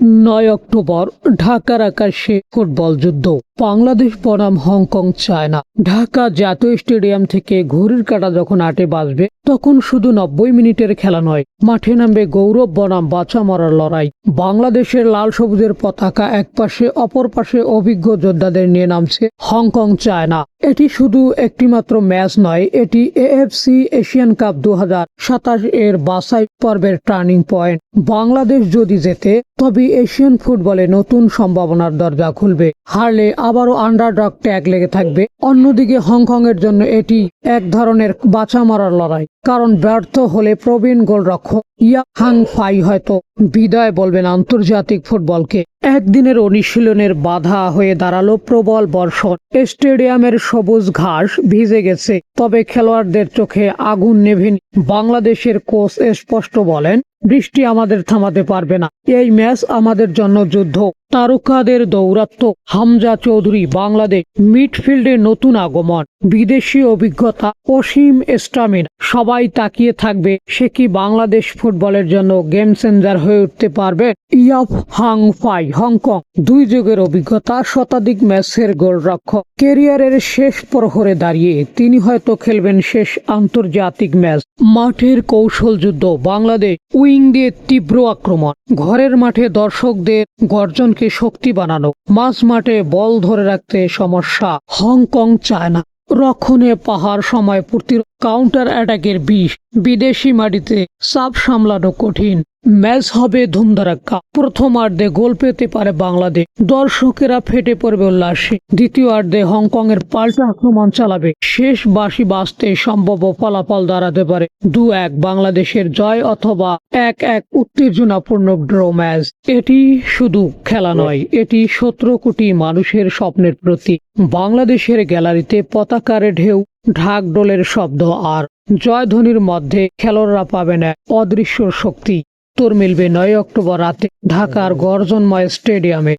নয় অক্টোবর, ঢাকার আকাশে ফুটবল যুদ্ধ। বাংলাদেশ বনাম হংকং, চায়না। ঢাকা জাতীয় স্টেডিয়াম থেকে ঘড়ির কাটা যখন আটে বাজবে তখন শুধু নব্বই মিনিটের খেলা নয়, মাঠে নামবে গৌরব বনাম বাঁচা মরার লড়াই। বাংলাদেশের লাল সবুজের পতাকা এক পাশে অপর পাশে অভিজ্ঞ যোদ্ধাদের নিয়ে নামছে হংকং চায়না। এটি শুধু একটিমাত্র ম্যাচ নয়, এটি এএফসি এশিয়ান কাপ দু হাজার সাতাশ এর বাছাই পর্বের টার্নিং পয়েন্ট। বাংলাদেশ যদি জেতে, তবে এশিয়ান ফুটবলে নতুন সম্ভাবনার দরজা খুলবে। হারলে আবারও আন্ডারডগ ট্যাগ লেগে থাকবে। অন্যদিকে হংকং এর জন্য এটি এক ধরনের বাঁচা মারার লড়াই। কারণ ব্যর্থ হলে প্রবীণ গোলরক্ষক ইয়া হাং ফাই হয়তো বিদায় বলবেন আন্তর্জাতিক ফুটবলকে। একদিনের অনুশীলনের বাধা হয়ে দাঁড়াল প্রবল বর্ষণ। স্টেডিয়ামের সবুজ ঘাস ভিজে গেছে, তবে খেলোয়াড়দের চোখে আগুন নেভেনি। বাংলাদেশের কোচ স্পষ্ট বলেন, বৃষ্টি আমাদের থামাতে পারবে না। এই ম্যাচ আমাদের জন্য যুদ্ধ। তারকাদের দৌরাত্ম হামজা চৌধুরী, বাংলাদেশ। মিডফিল্ডে নতুন আগমন। বিদেশি অভিজ্ঞতা। অসীম স্টামিন সবাই তাকিয়ে থাকবে, সে কি বাংলাদেশ ফুটবলের জন্য গেম চেঞ্জার হয়ে উঠতে পারবে ইয়াফ হাং ফাই হংকং। দুই যুগের অভিজ্ঞতা, শতাধিক ম্যাচের গোলরক্ষক। কেরিয়ারের শেষ প্রহরে দাঁড়িয়ে তিনি হয়তো খেলবেন শেষ আন্তর্জাতিক ম্যাচ। মাঠের কৌশল যুদ্ধ, বাংলাদেশ উইং দিয়ে তীব্র আক্রমণ। ঘরের মাঠে দর্শকদের গর্জনকে শক্তি বানানো। মাঝ মাঠে বল ধরে রাখতে সমস্যা, হংকং চায় না রক্ষণে পাহাড় সময় পূর্তি কাউন্টার অ্যাটাকের বিষ। বিদেশি মাটিতে চাপ সামলানো কঠিন। ম্যাচ হবে ধুমধারাক্কা। প্রথমার্ধে গোল পেতে পারে বাংলাদেশ। দর্শকেরা ফেটে পড়বে উল্লাসে। দ্বিতীয়ার্ধে হংকং এর পাল্টা আক্রমণ চালাবে। শেষ বাসি বাঁচতে সম্ভব ফলাফল দাঁড়াতে পারে। দু এক বাংলাদেশের জয় অথবা এক এক উত্তেজনাপূর্ণ ড্র ম্যাচ। এটি শুধু খেলা নয়, এটি সতেরো কোটি মানুষের স্বপ্নের প্রতি বাংলাদেশের গ্যালারিতে পতাকার ঢেউ ঢাকডোলের শব্দ আর জয়ধ্বনির মধ্যে খেলোয়াড়রা পাবেন এক অদৃশ্য শক্তি। তোর মিলবে নয় অক্টোবর রাতে ঢাকার গর্জনময় স্টেডিয়ামে।